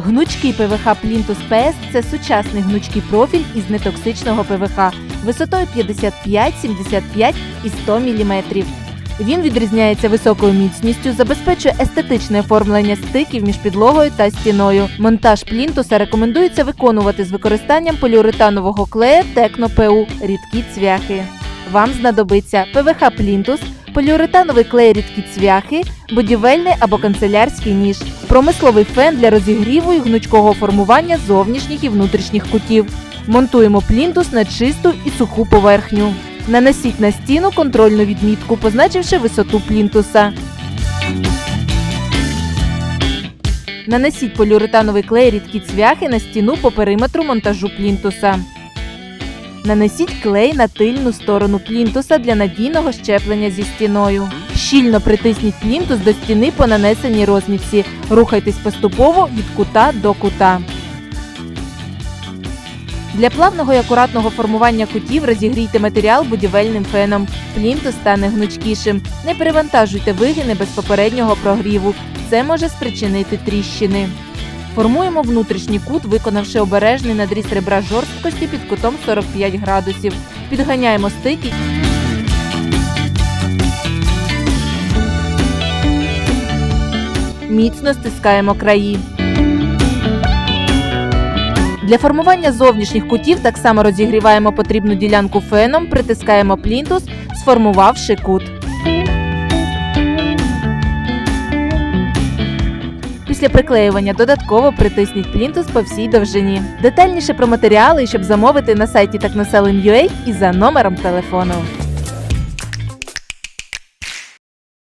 Гнучкий ПВХ Плінтус PS – це сучасний гнучкий профіль із нетоксичного ПВХ висотою 55, 75 і 100 мм. Він відрізняється високою міцністю, забезпечує естетичне оформлення стиків між підлогою та стіною. Монтаж плінтуса рекомендується виконувати з використанням поліуретанового клея Текно ПУ рідкі цвяхи. Вам знадобиться ПВХ плінтус, поліуретановий клей рідкі цвяхи, будівельний або канцелярський ніж, промисловий фен для розігріву і гнучкого формування зовнішніх і внутрішніх кутів. Монтуємо плінтус на чисту і суху поверхню. Нанесіть на стіну контрольну відмітку, позначивши висоту плінтуса. Нанесіть поліуретановий клей рідкі цвяхи на стіну по периметру монтажу плінтуса. Нанесіть клей на тильну сторону плінтуса для надійного щеплення зі стіною. Щільно притисніть плінтус до стіни по нанесеній розмітці. Рухайтесь поступово від кута до кута. Для плавного і акуратного формування кутів розігрійте матеріал будівельним феном. Плінтус стане гнучкішим. Не перевантажуйте вигини без попереднього прогріву. Це може спричинити тріщини. Формуємо внутрішній кут, виконавши обережний надріз ребра жорсткості під кутом 45 градусів. Підганяємо стики. Міцно стискаємо краї. Для формування зовнішніх кутів так само розігріваємо потрібну ділянку феном, притискаємо плінтус, сформувавши кут. Після приклеювання додатково притисніть плінтус по всій довжині. Детальніше про матеріали, щоб замовити на сайті такнаселем.ua і за номером телефону.